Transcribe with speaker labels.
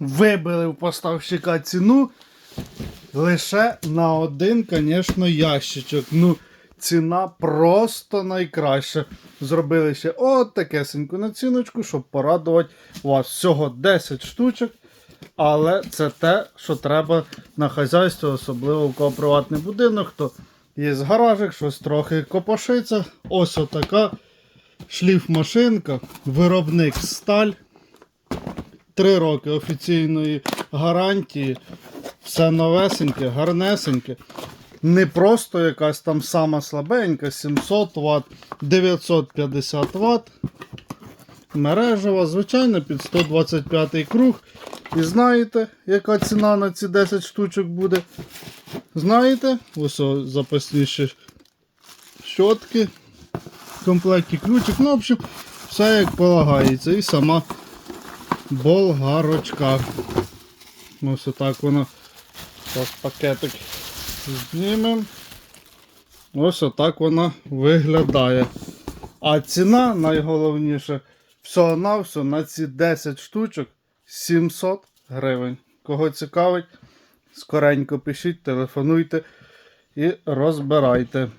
Speaker 1: вибили в поставщика ціну лише на один, звісно, ящичок. Ну, ціна просто найкраща. Зробили ще от такесеньку націночку, щоб порадувати вас. Всього 10 штучок. Але це те, що треба на хазяйстві, особливо в кого приватний будинок, то є гаражик, щось трохи копошиться. Ось отака шліфмашинка, виробник сталь. Три роки офіційної гарантії. Все новесеньке, гарнесеньке. Не просто якась там сама слабенька, 700 Вт, 950 Вт. Мережева, звичайно, під 125 круг. І знаєте, яка ціна на ці 10 штучок буде? Знаєте? Ось о, запасні ще щотки, в комплекті ключик. Ну, в общем, все як полагається. І сама болгарочка. Ось отак вона. Зараз пакетик знімемо. Ось отак вона виглядає. А ціна найголовніше всього-навсього на ці 10 штучок 700 гривень. Кого цікавить, скоренько пишіть, телефонуйте і розбирайте.